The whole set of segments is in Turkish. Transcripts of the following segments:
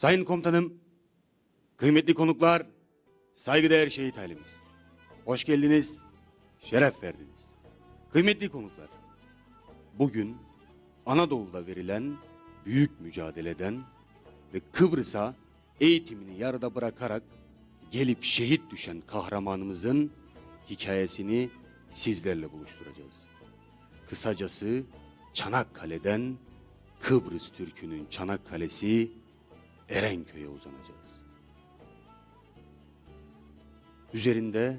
Sayın komutanım, kıymetli konuklar, saygıdeğer şehit ailemiz. Hoş geldiniz, şeref verdiniz. Kıymetli konuklar, bugün Anadolu'da verilen büyük mücadeleden ve Kıbrıs'a eğitimini yarıda bırakarak gelip şehit düşen kahramanımızın hikayesini sizlerle buluşturacağız. Kısacası Çanakkale'den Kıbrıs Türk'ünün Çanakkale'si Erenköy'e uzanacağız. Üzerinde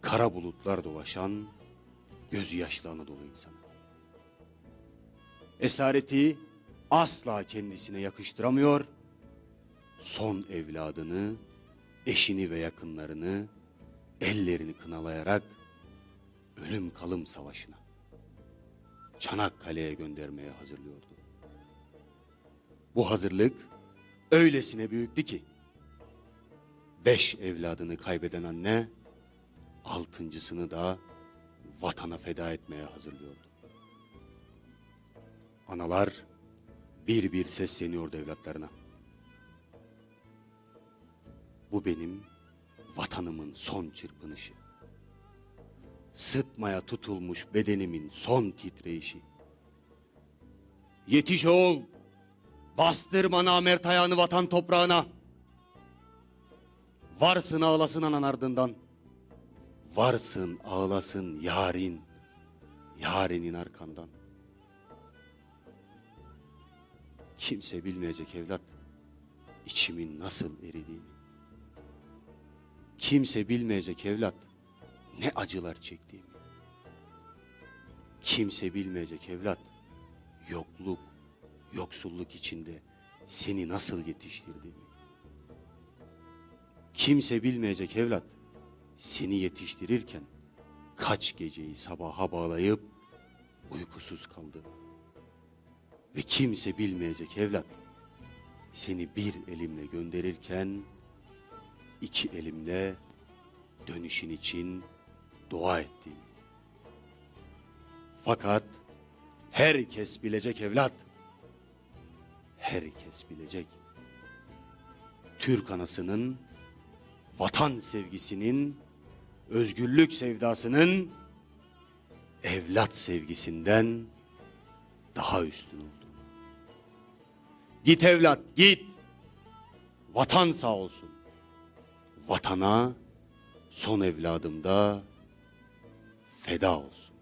kara bulutlar dolaşan gözü yaşlı Anadolu insanı. Esareti asla kendisine yakıştıramıyor, son evladını, eşini ve yakınlarını ellerini kınalayarak ölüm kalım savaşına Çanakkale'ye göndermeye hazırlıyordu. Bu hazırlık öylesine büyüktü ki beş evladını kaybeden anne altıncısını da vatana feda etmeye hazırlıyordu. Analar bir bir sesleniyordu evlatlarına. Bu benim vatanımın son çırpınışı. Sıtmaya tutulmuş bedenimin son titreyişi. Yetiş oğul, bastırma namert ayağını vatan toprağına. Varsın ağlasın anan ardından. Varsın ağlasın yarin, yarinin arkandan. Kimse bilmeyecek evlat, içimin nasıl eridiğini. Kimse bilmeyecek evlat, ne acılar çektiğimi. Kimse bilmeyecek evlat, yoksulluk içinde seni nasıl yetiştirdiğimi. Kimse bilmeyecek evlat, seni yetiştirirken kaç geceyi sabaha bağlayıp uykusuz kaldığını. Ve kimse bilmeyecek evlat, seni bir elimle gönderirken iki elimle dönüşün için dua ettiğimi. Fakat herkes bilecek evlat, herkes bilecek. Türk anasının, vatan sevgisinin, özgürlük sevdasının evlat sevgisinden daha üstün oldu. Git evlat git. Vatan sağ olsun. Vatana son evladımda feda olsun.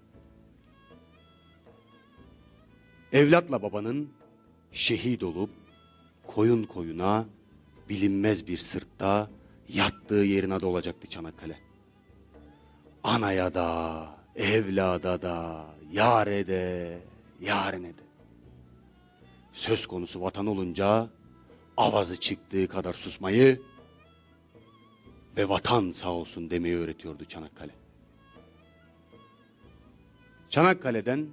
Evlatla babanın şehit olup koyun koyuna bilinmez bir sırtta yattığı yerin adı olacaktı Çanakkale. Anaya da, evlada da, yare de, yarine de. Söz konusu vatan olunca avazı çıktığı kadar susmayı ve vatan sağ olsun demeyi öğretiyordu Çanakkale. Çanakkale'den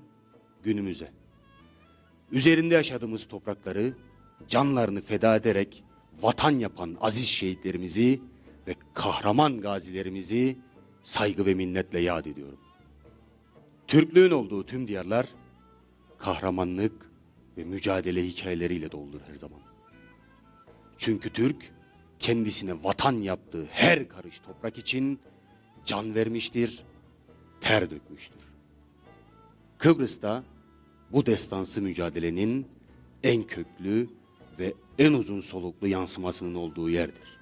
günümüze. Üzerinde yaşadığımız toprakları canlarını feda ederek vatan yapan aziz şehitlerimizi ve kahraman gazilerimizi saygı ve minnetle yad ediyorum. Türklüğün olduğu tüm diyarlar kahramanlık ve mücadele hikayeleriyle doludur her zaman. Çünkü Türk kendisine vatan yaptığı her karış toprak için can vermiştir, ter dökmüştür. Kıbrıs'ta bu destansı mücadelenin en köklü ve en uzun soluklu yansımasının olduğu yerdir.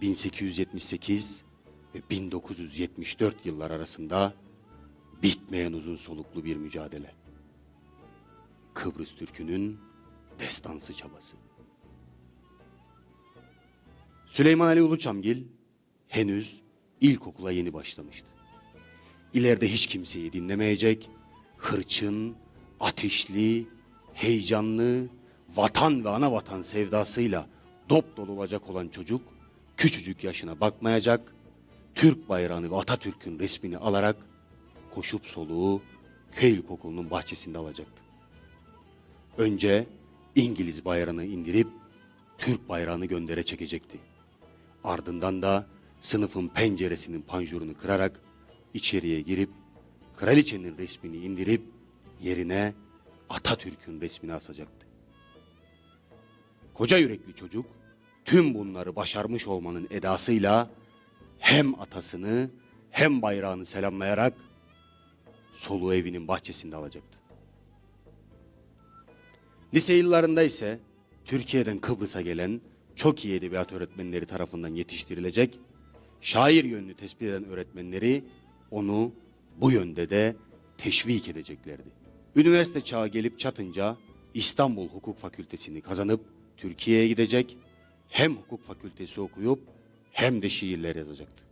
1878 ve 1974 yıllar arasında bitmeyen uzun soluklu bir mücadele. Kıbrıs Türk'ünün destansı çabası. Süleyman Ali Uluçamgil henüz ilkokula yeni başlamıştı. İleride hiç kimseyi dinlemeyecek, hırçın, ateşli, heyecanlı, vatan ve ana vatan sevdasıyla dop dolu olacak olan çocuk, küçücük yaşına bakmayacak, Türk bayrağını ve Atatürk'ün resmini alarak koşup soluğu köy ilkokulunun bahçesinde alacaktı. Önce İngiliz bayrağını indirip Türk bayrağını göndere çekecekti. Ardından da sınıfın penceresinin panjurunu kırarak içeriye girip kraliçenin resmini indirip yerine Atatürk'ün resmini asacaktı. Koca yürekli çocuk tüm bunları başarmış olmanın edasıyla hem atasını hem bayrağını selamlayarak soluğu evinin bahçesinde alacaktı. Lise yıllarında ise Türkiye'den Kıbrıs'a gelen çok iyi edebiyat öğretmenleri tarafından yetiştirilecek, şair yönünü tespit eden öğretmenleri onu bu yönde de teşvik edeceklerdi. Üniversite çağı gelip çatınca İstanbul Hukuk Fakültesini kazanıp Türkiye'ye gidecek, hem hukuk fakültesi okuyup hem de şiirler yazacaktı.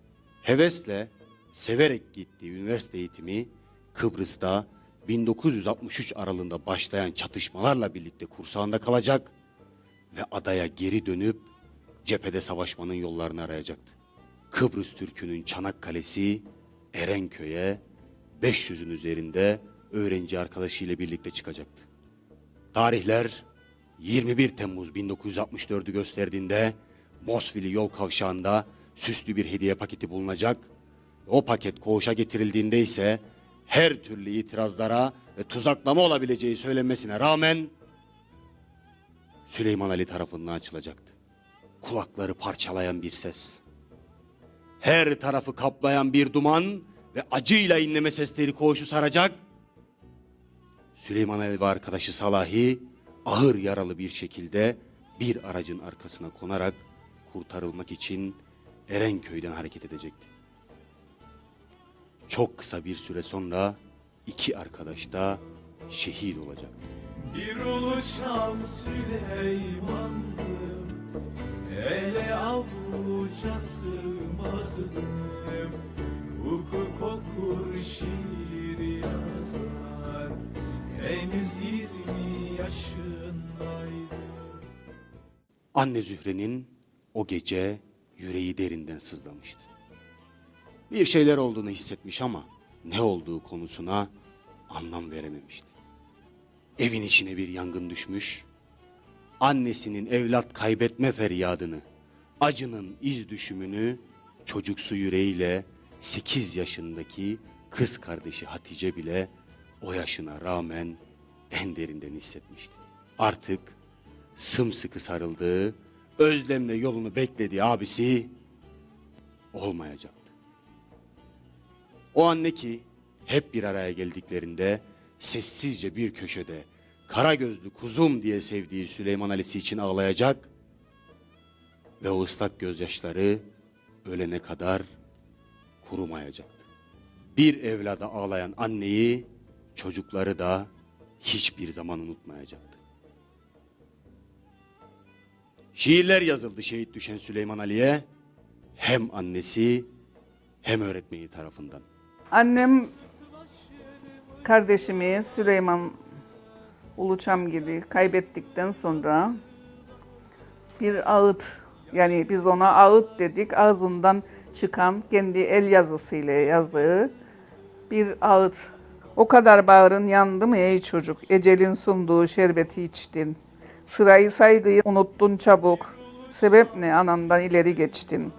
Hevesle, severek gittiği üniversite eğitimi Kıbrıs'ta 1963 aralığında başlayan çatışmalarla birlikte kursağında kalacak ve adaya geri dönüp cephede savaşmanın yollarını arayacaktı. Kıbrıs Türk'ünün Çanakkale'si Erenköy'e 500'ün üzerinde öğrenci arkadaşıyla birlikte çıkacaktı. Tarihler 21 Temmuz 1964'ü gösterdiğinde Mosvili yol kavşağında süslü bir hediye paketi bulunacak. O paket koğuşa getirildiğinde ise her türlü itirazlara ve tuzaklama olabileceği söylenmesine rağmen Süleyman Ali tarafından açılacaktı. Kulakları parçalayan bir ses. Her tarafı kaplayan bir duman ve acıyla inleme sesleri koğuşu saracak. Süleyman Ali ve arkadaşı Salahi ağır yaralı bir şekilde bir aracın arkasına konarak kurtarılmak için Erenköy'den hareket edecekti. Çok kısa bir süre sonra iki arkadaş da şehit olacak. Bir uluçam Süleyman'dım Ele avuca sığmazdım Hukuk okur şiir yazar Henüz yirmi yaşındaydım Anne Zühre'nin o gece yüreği derinden sızlamıştı. Bir şeyler olduğunu hissetmiş ama ne olduğu konusuna anlam verememişti. Evin içine bir yangın düşmüş. Annesinin evlat kaybetme feryadını, acının iz düşümünü çocuksu yüreğiyle 8 yaşındaki kız kardeşi Hatice bile o yaşına rağmen en derinden hissetmişti. Artık sımsıkı sarıldığı, özlemle yolunu beklediği abisi olmayacaktı. O anne ki hep bir araya geldiklerinde sessizce bir köşede kara gözlü kuzum diye sevdiği Süleyman Ali'si için ağlayacak ve o ıslak gözyaşları ölene kadar kurumayacaktı. Bir evlada ağlayan anneyi çocukları da hiçbir zaman unutmayacaktı. Şiirler yazıldı şehit düşen Süleyman Ali'ye hem annesi hem öğretmeni tarafından. Annem kardeşimi Süleyman Uluçamgil'i kaybettikten sonra bir ağıt yani biz ona ağıt dedik ağzından çıkan kendi el yazısıyla yazdığı bir ağıt. O kadar bağrın yandı mı ey çocuk? Ecelin sunduğu şerbeti içtin. Sırayı saygıyı unuttun çabuk. Sebep ne anandan ileri geçtin.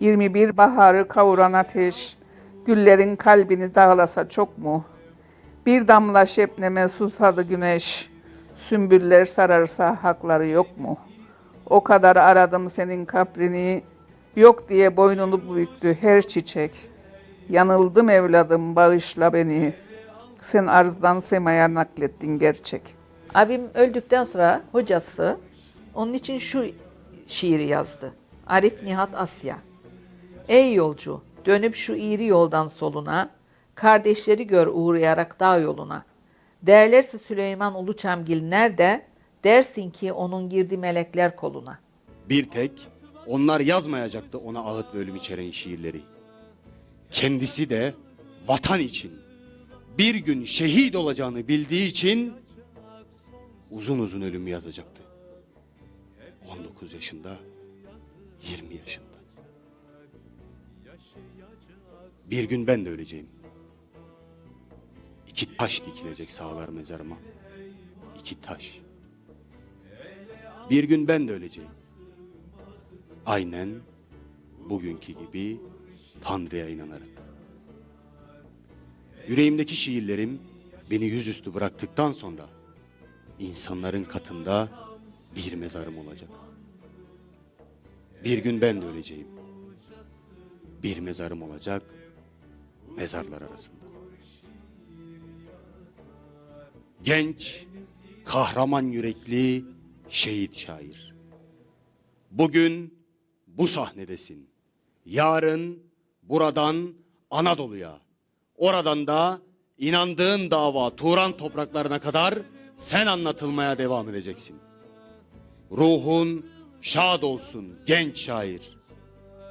21 baharı kavuran ateş, güllerin kalbini dağlasa çok mu? Bir damla şebneme susadı güneş, sümbüller sararsa hakları yok mu? O kadar aradım senin kaprini, yok diye boynunu büktü her çiçek. Yanıldım evladım bağışla beni, sen arzdan semaya naklettin gerçek. Abim öldükten sonra hocası onun için şu şiiri yazdı. Arif Nihat Asya. Ey yolcu, dönüp şu iğri yoldan soluna, kardeşleri gör uğrayarak dağ yoluna. Derlerse Süleyman Uluçamgil nerede? Dersin ki onun girdi melekler koluna. Bir tek onlar yazmayacaktı ona ağıt ve ölüm içeren şiirleri. Kendisi de vatan için bir gün şehit olacağını bildiği için uzun uzun ölümü yazacaktı. 19 yaşında, 20 yaşında. Bir gün ben de öleceğim. İki taş dikilecek sağlar mezarıma. İki taş. Bir gün ben de öleceğim. Aynen bugünkü gibi Tanrı'ya inanarak. Yüreğimdeki şiirlerim beni yüzüstü bıraktıktan sonra insanların katında bir mezarım olacak. Bir gün ben de öleceğim. Bir mezarım olacak mezarlar arasında. Genç, kahraman yürekli şehit şair. Bugün bu sahnedesin. Yarın buradan Anadolu'ya, oradan da inandığın dava Turan topraklarına kadar sen anlatılmaya devam edeceksin. Ruhun şad olsun genç şair.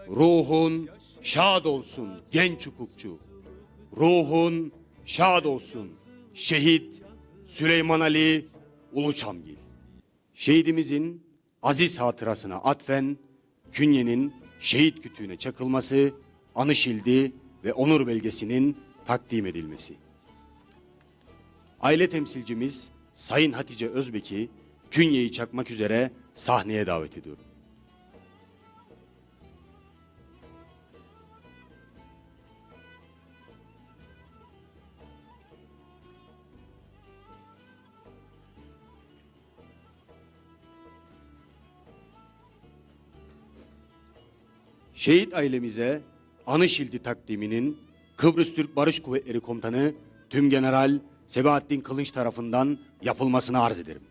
Ruhun şad olsun genç hukukçu. Ruhun şad olsun şehit Süleyman Ali Uluçamgil. Şehidimizin aziz hatırasına atfen künyenin şehit kütüğüne çakılması, anı ve onur belgesinin takdim edilmesi. Aile temsilcimiz Sayın Hatice Özbek'i künyeyi çakmak üzere sahneye davet ediyorum. Şehit ailemize anı şildi takdiminin Kıbrıs Türk Barış Kuvvetleri Komutanı Tümgeneral Sebahattin Kılınç tarafından yapılmasını arz ederim.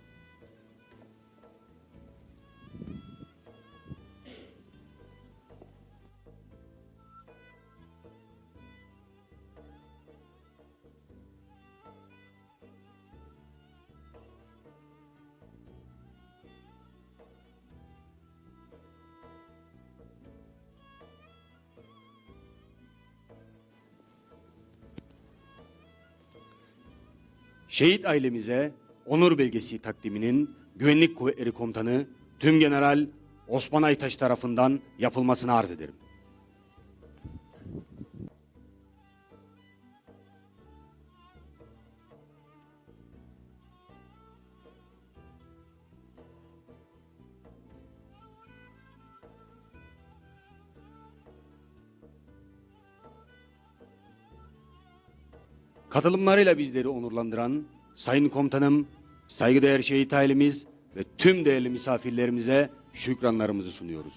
Şehit ailemize onur belgesi takdiminin Güvenlik Kuvvetleri Komutanı Tümgeneral Osman Aytaş tarafından yapılmasını arz ederim. Katılımlarıyla bizleri onurlandıran Sayın Komutanım, saygıdeğer şehit ailemiz ve tüm değerli misafirlerimize şükranlarımızı sunuyoruz.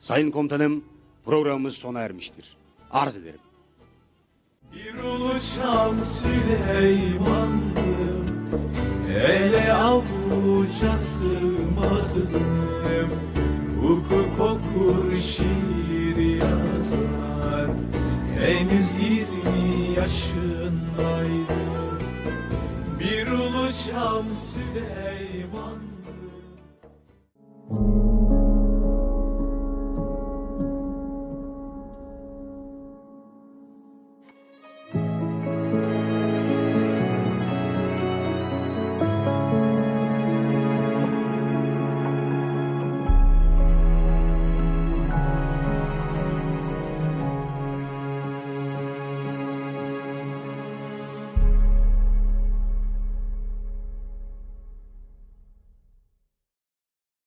Sayın Komutanım, programımız sona ermiştir. Arz ederim. Bir uluçam Süleyman'dım Ele avuca sığmazdım Hukuk okur şiir yazar Henüz yirmi yaşındaydı. Bir uluş Ham Süleyman